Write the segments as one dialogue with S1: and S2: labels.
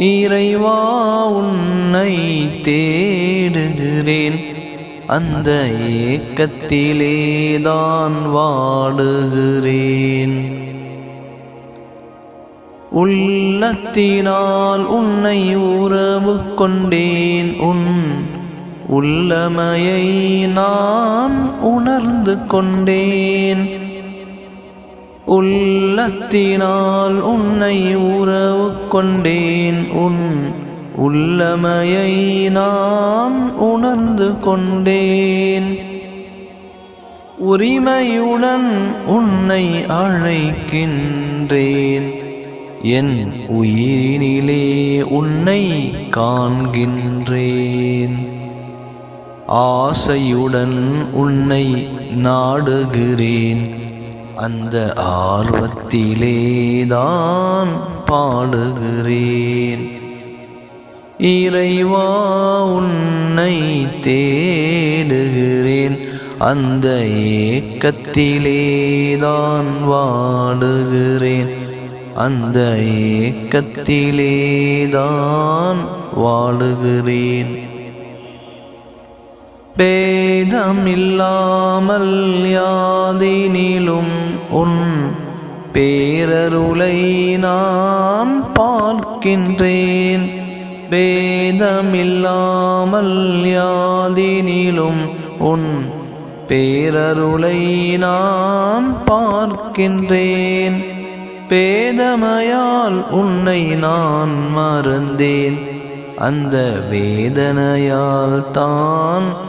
S1: இறைவா உன்னை தேடுகிறேன் அந்த ஏக்கத்திலேதான் வாடுகிறேன் உள்ளத்தினால் உன்னை உறவு கொண்டேன். உன் உள்ளமையை நான் உணர்ந்து கொண்டேன். உள்ளத்தினால் உன்னை உறவு கொண்டேன். உன் உள்ளமையை நான் உணர்ந்து கொண்டேன். உரிமையுடன் உன்னை அழைக்கின்றேன். என் உயிரினிலே உன்னை காண்கின்றேன். ஆசையுடன் உன்னை நாடுகிறேன். அந்த ஆர்வத்திலேதான் பாடுகிறேன். இறைவா உன்னை தேடுகிறேன். அந்த ஏக்கத்திலேதான் வாடுகிறேன். அந்த ஏக்கத்திலேதான் வாழுகிறேன் பேதமில்லாமல் யாதினிலும் உன் பேரருளை நான் பார்க்கின்றேன். பேதமில்லாமல் யாதினிலும் உன் பேரருளை நான் பார்க்கின்றேன். பேதமையால் உன்னை நான் மறந்தேன். அந்த வேதனையால் தான்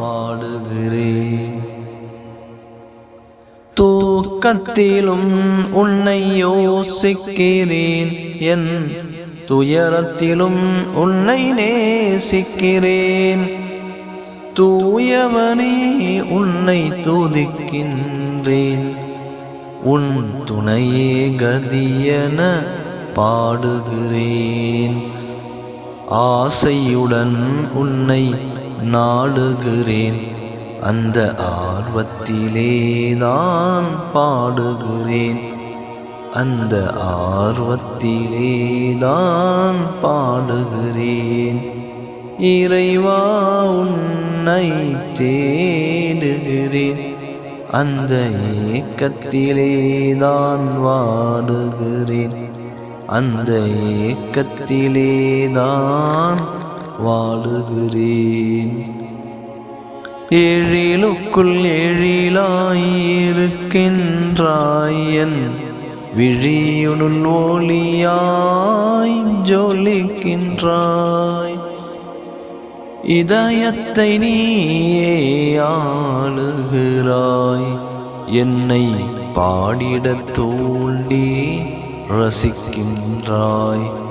S1: வாடுகிறேன் தூக்கத்திலும் உன்னை யோசிக்கிறேன். என் துயரத்திலும் உன்னை நேசிக்கிறேன். தூயவனே உன்னை துதிக்கின்றேன். உன் துணையே கதியன பாடுகிறேன். ஆசையுடன் உன்னை நாடுகிறேன். அந்த ஆர்வத்திலே நான் பாடுகிறேன். அந்த ஆர்வத்திலே நான் பாடுகிறேன். இறைவா உன்னை தேடுகிறேன். அந்த ஏக்கத்திலே ஏக்கத்திலேதான் வாடுகிறேன். அந்த ஏக்கத்திலே தான் எழிலுக்குள் ஏழிலுக்குள் என் விழியுனுள் ஒளியாய் ஜொலிக்கின்றாய். இதயத்தை நீயே ஆளுகிறாய். என்னை பாடிட தூண்டி ரசிக்கின்றாய்.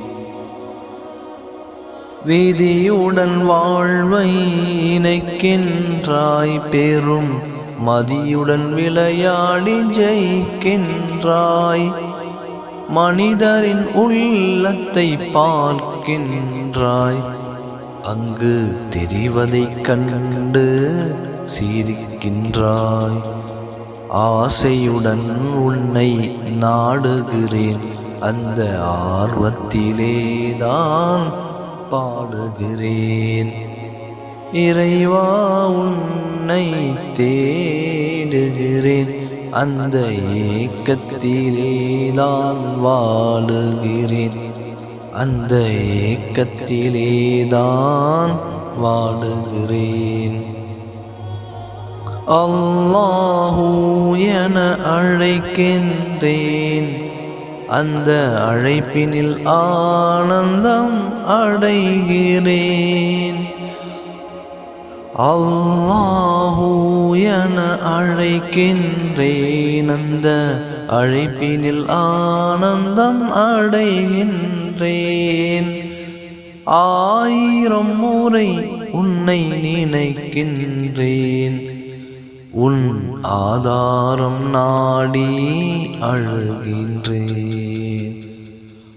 S1: விதியுடன் வாழ்வை இணைக்கின்றாய் பெரும் மதியுடன் விளையாடி ஜெயிக்கின்றாய். மனிதரின் உள்ளத்தை பார்க்கின்றாய். அங்கு தெரிவதைக் கண்டு சீரிக்கின்றாய். ஆசையுடன் உன்னை நாடுகிறேன். அந்த ஆர்வத்திலேதான் பாடுகிறேன். இறைவா உன்னை தேடுகிறேன். அந்த ஏக்கத்திலேதான் வாழுகிறேன். அந்த ஏக்கத்திலேதான் வாழுகிறேன். அல்லாஹூ என அழைக்கின்றேன். அந்த அழைப்பினில் ஆனந்தம் அடைகிறேன். அல்லாஹூ என அழைக்கின்றேன். அந்த அழைப்பினில் ஆனந்தம் அடைகின்றேன். ஆயிரம் முறை உன்னை நினைக்கின்றேன். உன் ஆதாரம் நாடி அழுகின்றேன்.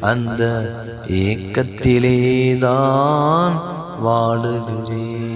S1: அந்த ஏக்கத்திலேதான் வாழுகிறேன்.